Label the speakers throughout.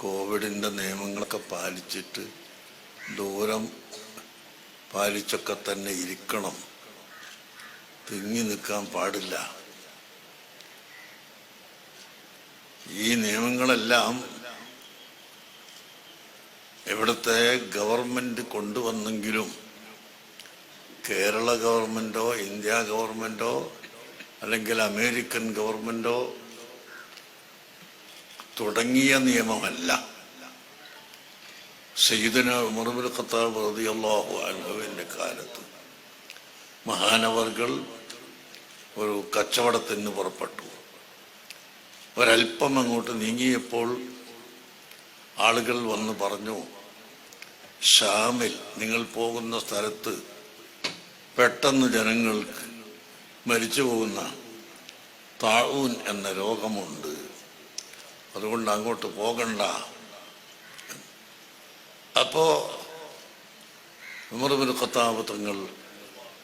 Speaker 1: കോവിഡിന്റെ നിയമങ്ങളൊക്കെ പാലിച്ചിട്ട് ദൂരം പാലിച്ചൊക്കെ തന്നെ ഇരിക്കണം. തിങ്ങി നിൽക്കാൻ പാടില്ല. ഈ നിയമങ്ങളെല്ലാം ഇവിടുത്തെ ഗവൺമെന്റ് കൊണ്ടുവന്നെങ്കിലും കേരള ഗവൺമെന്റോ ഇന്ത്യ ഗവൺമെന്റോ അല്ലെങ്കിൽ അമേരിക്കൻ ഗവൺമെന്റോ തുടങ്ങിയ നിയമമല്ല. സയ്യിദന ഉമർബുൽ ഖത്താബ് റളിയല്ലാഹു അൻഹുവിന്റെ കാലത്ത് മഹാനവർകൾ ഒരു കച്ചവടത്തിന് പുറപ്പെട്ടു. ഒരല്പം അങ്ങോട്ട് നീങ്ങിയപ്പോൾ ആളുകൾ വന്ന് പറഞ്ഞു ഷാമിൽ നിങ്ങൾ പോകുന്ന സ്ഥലത്ത് പെട്ടെന്ന് ജനങ്ങൾക്ക് മരിച്ചു പോകുന്ന താഴൂൻ എന്ന രോഗമുണ്ട്. അതുകൊണ്ട് അങ്ങോട്ട് പോകണ്ട. അപ്പോ ഉമർബിൻ ഖത്താബ് തങ്ങൾ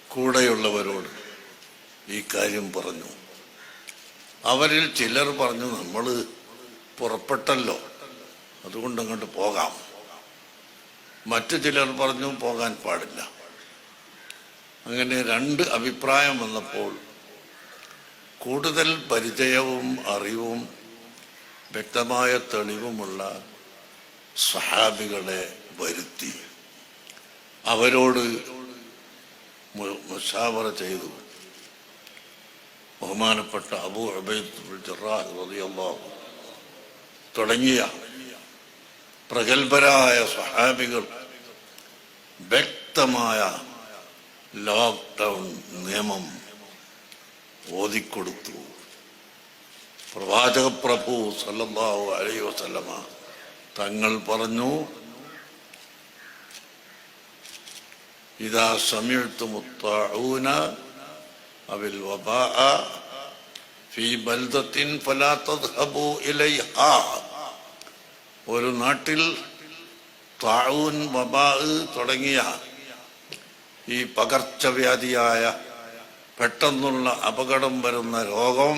Speaker 1: കൂടെയുള്ളവരോട് ഈ കാര്യം പറഞ്ഞു. അവരിൽ ചിലർ പറഞ്ഞു നമ്മൾ പുറപ്പെട്ടല്ലോ അതുകൊണ്ട് അങ്ങോട്ട് പോകാം. മറ്റു ചിലർ പറഞ്ഞു പോകാൻ പാടില്ല. അങ്ങനെ രണ്ട് അഭിപ്രായം വന്നപ്പോൾ കൂടുതൽ പരിചയവും അറിവും വ്യക്തമായ തെളിവുമുള്ള സഹാബികളെ വരുത്തി അവരോട് മുഷാവറ ചെയ്തു. ബഹുമാനപ്പെട്ട അബു അബൈദ്ഹു തുടങ്ങിയ പ്രഗത്ഭരായ സഹാബികൾ വ്യക്തമായ ലോക്ക്ഡൗൺ നിയമം ഓതിക്കൊടുത്തു. പ്രവാചക പ്രഭു സല്ലാഹു അലൈ വസല്ലമ തങ്ങൾ പറഞ്ഞു ഇതാ സമയത്ത് മുത്താഊന അവിൽ വബാ ഫീ ബൽദത്തിൻ ഫലാ തദ്ഹബു ഒരു നാട്ടിൽ താഴൂൻ വബാ തുടങ്ങിയ ഈ പകർച്ചവ്യാധിയായ പെട്ടെന്നുള്ള അപകടം വരുന്ന രോഗം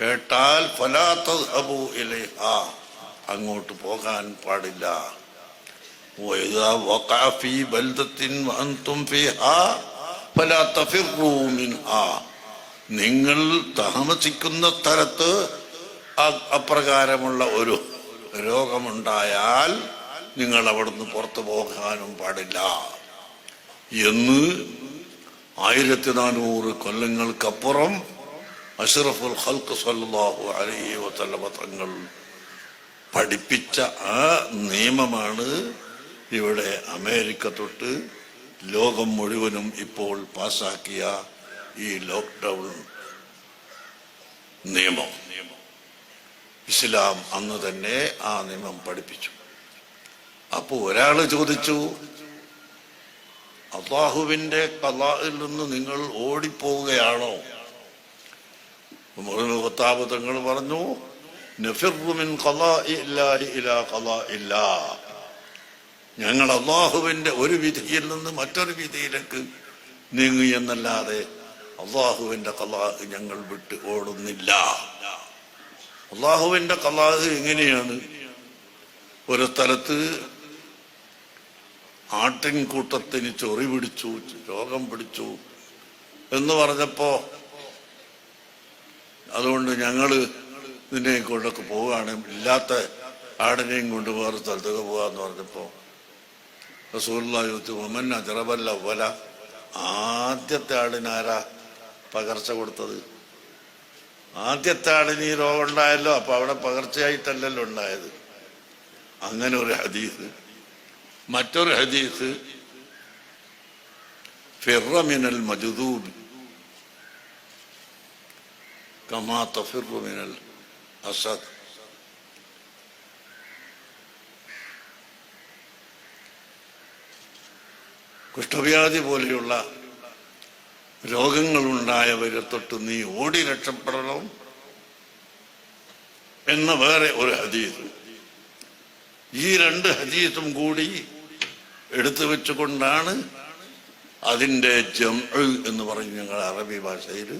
Speaker 1: കേട്ടാൽ ഫലാത്ത അബു അങ്ങോട്ട് പോകാൻ പാടില്ല. നിങ്ങൾ താമസിക്കുന്ന സ്ഥലത്ത് അപ്രകാരമുള്ള ഒരു രോഗമുണ്ടായാൽ നിങ്ങൾ അവിടുന്ന് പുറത്തു പോകാനും പാടില്ല. എന്ന് ആയിരത്തി നാനൂറ് കൊല്ലങ്ങൾക്കപ്പുറം അഷ്റഫുൽ ഖൽക്ക് സല്ലല്ലാഹു അലൈഹി വസല്ലമ തങ്ങൾ പഠിപ്പിച്ച ആ നിയമമാണ് ഇവിടെ അമേരിക്ക തൊട്ട് ലോകം മുഴുവനും ഇപ്പോൾ പാസാക്കിയ ഈ ലോക്ക്ഡൗൺ നിയമം. ഇസ്ലാം അന്ന് തന്നെ ആ നിയമം പഠിപ്പിച്ചു. അപ്പോൾ ഒരാൾ ചോദിച്ചു അള്ളാഹുവിന്റെ കലായിൽ നിന്ന് നിങ്ങൾ ഓടിപ്പോവുകയാണോ? മുഹത്താബ് തങ്ങൾ പറഞ്ഞു. ഞങ്ങൾ അള്ളാഹുവിന്റെ ഒരു വിധിയിൽ നിന്ന് മറ്റൊരു വിധിയിലേക്ക് നീങ്ങി എന്നല്ലാതെ അള്ളാഹുവിന്റെ കലാഹ് ഞങ്ങൾ വിട്ട് ഓടുന്നില്ല അള്ളാഹുവിന്റെ കലാഹ് എങ്ങനെയാണ് ഒരു സ്ഥലത്ത് ആട്ടിൻകൂട്ടത്തിന് ചൊറി പിടിച്ചു രോഗം പിടിച്ചു എന്ന് പറഞ്ഞപ്പോ അതുകൊണ്ട് ഞങ്ങൾ നിന്നെ കൊണ്ടൊക്കെ പോവുകയാണ്. ഇല്ലാത്ത ആടിനെയും കൊണ്ട് വേറെ സ്ഥലത്തൊക്കെ പോകാന്ന് പറഞ്ഞപ്പോ റസൂല്ല യൂത്ത് ഒമൻ വല. ആദ്യത്തെ ആടിനാരാ പകർച്ച കൊടുത്തത്? ആദ്യത്തെ ആടിന് ഈ രോഗം ഉണ്ടായല്ലോ അപ്പൊ അവിടെ പകർച്ചയായിട്ടല്ലല്ലോ ഉണ്ടായത്. അങ്ങനെ ഒരു ഹദീസ്. മറ്റൊരു ഹദീസ് ഫിറമിനൽ മജുദൂബ്. കമാ തഫിറു മിനൽ അസദ് കുഷ്ഠവ്യാധി പോലെയുള്ള രോഗങ്ങളുണ്ടായവരെ തൊട്ട് നീ ഓടി രക്ഷപ്പെടണം എന്ന വേറെ ഒരു ഹദീസ്. ഈ രണ്ട് ഹദീസും കൂടി എടുത്തു വെച്ചുകൊണ്ടാണ് അതിന്റെ ജം എന്ന് പറഞ്ഞ് ഞങ്ങൾ അറബി ഭാഷയിൽ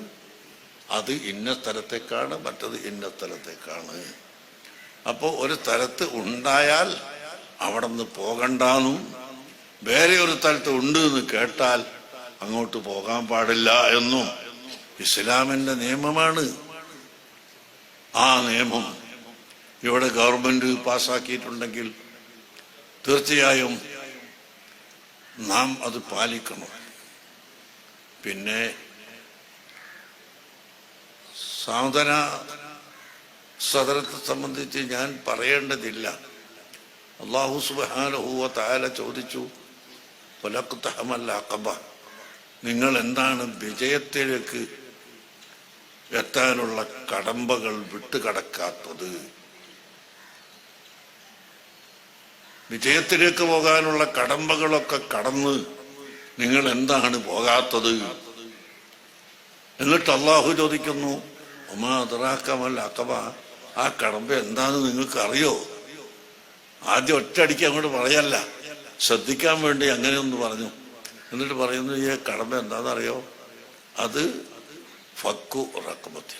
Speaker 1: അത് ഇന്ന സ്ഥലത്തേക്കാണ് മറ്റത് ഇന്ന സ്ഥലത്തേക്കാണ് അപ്പോൾ ഒരു സ്ഥലത്ത് ഉണ്ടായാൽ അവിടെ നിന്ന് പോകണ്ടാന്നും വേറെ ഒരു സ്ഥലത്ത് ഉണ്ട് എന്ന് കേട്ടാൽ അങ്ങോട്ട് പോകാൻ പാടില്ല എന്നും ഇസ്ലാമിന്റെ നിയമമാണ്. ആ നിയമം ഇവിടെ ഗവൺമെന്റ് പാസ്സാക്കിയിട്ടുണ്ടെങ്കിൽ തീർച്ചയായും നാം അത് പാലിക്കണം. പിന്നെ സാധന സദനത്തെ സംബന്ധിച്ച് ഞാൻ പറയേണ്ടതില്ല. അള്ളാഹു സുബാനഹുവ താല ചോദിച്ചു പുലക്കുത്തഹമല്ല അക്കബ നിങ്ങൾ എന്താണ് വിജയത്തിലേക്ക് എത്താനുള്ള കടമ്പകൾ വിട്ടുകടക്കാത്തത്? വിജയത്തിലേക്ക് പോകാനുള്ള കടമ്പകളൊക്കെ കടന്ന് നിങ്ങൾ എന്താണ് പോകാത്തത്? എന്നിട്ട് അള്ളാഹു ചോദിക്കുന്നു ഒമാ അതിറാക്കാമല്ല അക്കബ ആ കടമ്പ എന്താന്ന് നിങ്ങൾക്ക് അറിയോ ആദ്യം ഒറ്റയടിക്ക് അങ്ങോട്ട് പറയല്ല. ശ്രദ്ധിക്കാൻ വേണ്ടി അങ്ങനെ ഒന്ന് പറഞ്ഞു. എന്നിട്ട് പറയുന്നു ഈ കടമ്പ എന്താണെന്നറിയോ അത് ഫക്കു റക്കമത്തി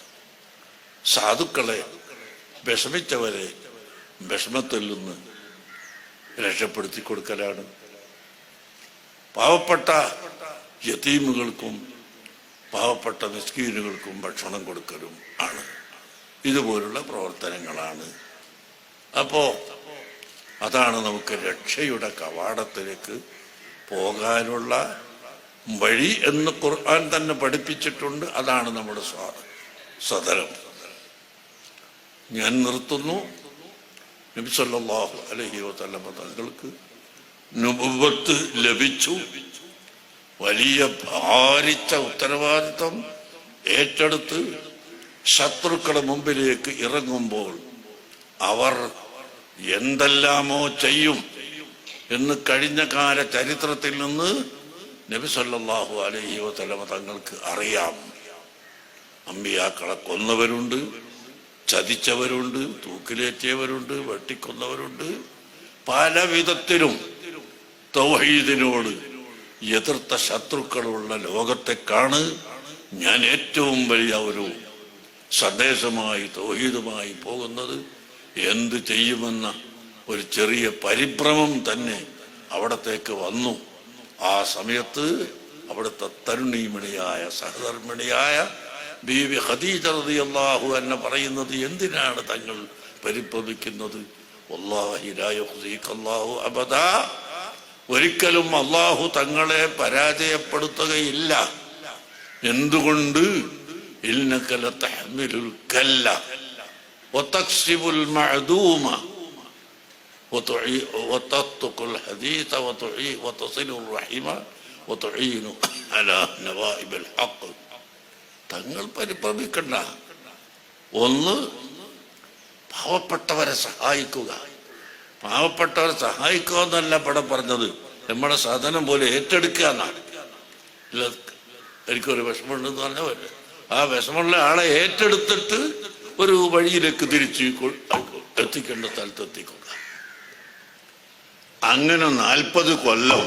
Speaker 1: സാധുക്കളെ വിഷമിച്ചവരെ വിഷമത്തിൽ നിന്ന് രക്ഷപ്പെടുത്തി കൊടുക്കലാണ് പാവപ്പെട്ട യതീമുകൾക്കും പാവപ്പെട്ട മിസ്കീനുകൾക്കും ഭക്ഷണം കൊടുക്കലും ആണ്. ഇതുപോലുള്ള പ്രവർത്തനങ്ങളാണ്. അപ്പോ അതാണ് നമുക്ക് രക്ഷയുടെ കവാടത്തിലേക്ക് പോകാനുള്ള വഴി എന്ന് ഖുർആൻ തന്നെ പഠിപ്പിച്ചിട്ടുണ്ട്. അതാണ് നമ്മുടെ സദരം ഞാൻ നിർത്തുന്നു. നബി സല്ലല്ലാഹു അലൈഹി വസല്ലമ തങ്ങൾക്ക് നുബുവത്ത് ലഭിച്ചു. വലിയ ഭാരിച്ച ഉത്തരവാദിത്വം ഏറ്റെടുത്ത് ശത്രുക്കളുടെ മുമ്പിലേക്ക് ഇറങ്ങുമ്പോൾ അവർ എന്തെല്ലാമോ ചെയ്യും എന്ന് കഴിഞ്ഞ കാല ചരിത്രത്തിൽ നിന്ന് നബി സല്ലല്ലാഹു അലൈഹി വസല്ലമ തങ്ങൾക്ക് അറിയാം. അമ്പിയാക്കളെ കൊന്നവരുണ്ട് ചതിച്ചവരുണ്ട് തൂക്കിലേറ്റിയവരുണ്ട് വെട്ടിക്കൊന്നവരുണ്ട്. പല വിധത്തിലും തൗഹീദിനോട് എതിർത്ത ശത്രുക്കളുള്ള ലോകത്തെക്കാണ് ഞാൻ ഏറ്റവും വലിയ ഒരു സന്ദേശമായി തൗഹീദുമായി പോകുന്നത്. എന്ത് ചെയ്യുമെന്ന ഒരു ചെറിയ പരിഭ്രമം തന്നെ അവിടത്തേക്ക് വന്നു. ആ സമയത്ത് അവിടുത്തെ തരുണീമണിയായ സഹധർമ്മിണിയായ ബീവി ഖദീജ റളിയല്ലാഹു എന്നെ പറയുന്നത് എന്തിനാണ് തങ്ങൾ പരിഭ്രമിക്കുന്നത്? വല്ലാഹി ലാ യുഖ്സിക അല്ലാഹു അബദാ. ഒരിക്കലും അള്ളാഹു തങ്ങളെ പരാജയപ്പെടുത്തുകയില്ല. എന്തുകൊണ്ട്? തങ്ങൾ പരിഭ്രമിക്കണ്ട. ഒന്ന് പാവപ്പെട്ടവരെ സഹായിക്കുക. പാവപ്പെട്ടവരെ സഹായിക്കുക എന്നല്ല പടം പറഞ്ഞത്. നമ്മുടെ സാധനം പോലെ ഏറ്റെടുക്കുക എന്നാണ്. എനിക്കൊരു വിഷമമുണ്ടെന്ന് പറഞ്ഞ ആ വിഷമമുള്ള ആളെ ഏറ്റെടുത്തിട്ട് ഒരു വഴിയിലേക്ക് തിരിച്ച് എത്തിക്കേണ്ട സ്ഥലത്ത് എത്തിക്കുക അങ്ങനെ നാൽപ്പത് കൊല്ലം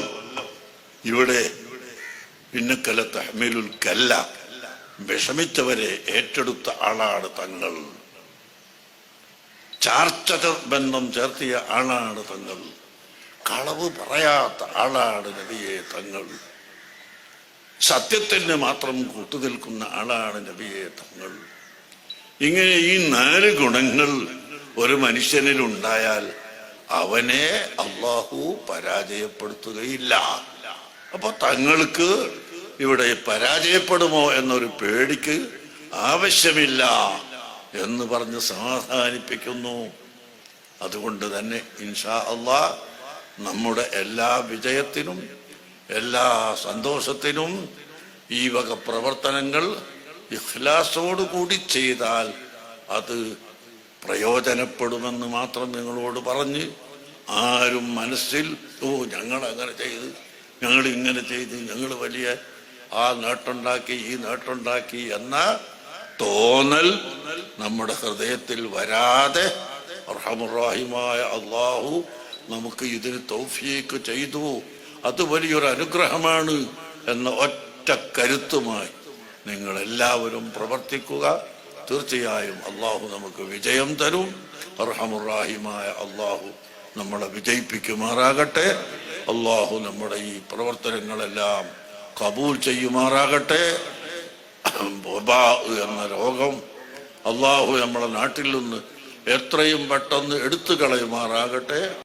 Speaker 1: ഇവിടെ പിന്നക്കല തഹ്മീലുൽ കല്ല വിഷമിച്ചവരെ ഏറ്റെടുത്ത ആളാണ് തങ്ങൾ. ചാർച്ച ബന്ധം ചേർത്തിയ ആളാണ് തങ്ങൾ. കളവ് പറയാത്ത ആളാണ് നബിയെ തങ്ങൾ. സത്യത്തിന് മാത്രം കൂട്ടുനിൽക്കുന്ന ആളാണ് നബിയെ തങ്ങൾ. ഇങ്ങനെ ഈ നാല് ഗുണങ്ങൾ ഒരു മനുഷ്യനിൽ ഉണ്ടായാൽ അവനെ അള്ളാഹു പരാജയപ്പെടുത്തുകയില്ല. അപ്പൊ തങ്ങൾക്ക് ഇവിടെ പരാജയപ്പെടുമോ എന്നൊരു പേടിക്ക് ആവശ്യമില്ല. എന്ന് പറഞ്ഞ് സമാധാനിപ്പിക്കുന്നു. അതുകൊണ്ട് തന്നെ ഇൻഷാ അള്ളാ നമ്മുടെ എല്ലാ വിജയത്തിനും എല്ലാ സന്തോഷത്തിനും ഈ വക പ്രവർത്തനങ്ങൾ ഇഖ്ലാസോടു കൂടി ചെയ്താൽ അത് പ്രയോജനപ്പെടുമെന്ന് മാത്രം നിങ്ങളോട് പറഞ്ഞ് ആരും മനസ്സിൽ ഓ ഞങ്ങൾ അങ്ങനെ ചെയ്ത് ഞങ്ങൾ ഇങ്ങനെ ചെയ്ത് ഞങ്ങൾ വലിയ ആ നേട്ടുണ്ടാക്കി ഈ നേട്ടുണ്ടാക്കി എന്ന തോന്നൽ നമ്മുടെ ഹൃദയത്തിൽ വരാതെ അർഹമുറാഹിമായ അള്ളാഹു നമുക്ക് ഇതിന് തൗഫീക്ക് ചെയ്തു. അത് വലിയൊരു അനുഗ്രഹമാണ് എന്ന ഒറ്റ കരുത്തുമായി നിങ്ങൾ എല്ലാവരും പ്രവർത്തിക്കുക. തീർച്ചയായും അള്ളാഹു നമുക്ക് വിജയം തരും. അർഹമുറാഹിമായ അള്ളാഹു നമ്മളെ വിജയിപ്പിക്കുമാറാകട്ടെ. അള്ളാഹു നമ്മുടെ ഈ പ്രവർത്തനങ്ങളെല്ലാം കബൂൽ ചെയ്യുമാറാകട്ടെ. എന്ന രോഗം അള്ളാഹു നമ്മുടെ നാട്ടിൽ നിന്ന് എത്രയും പെട്ടെന്ന് എടുത്തു കളയുമാറാകട്ടെ.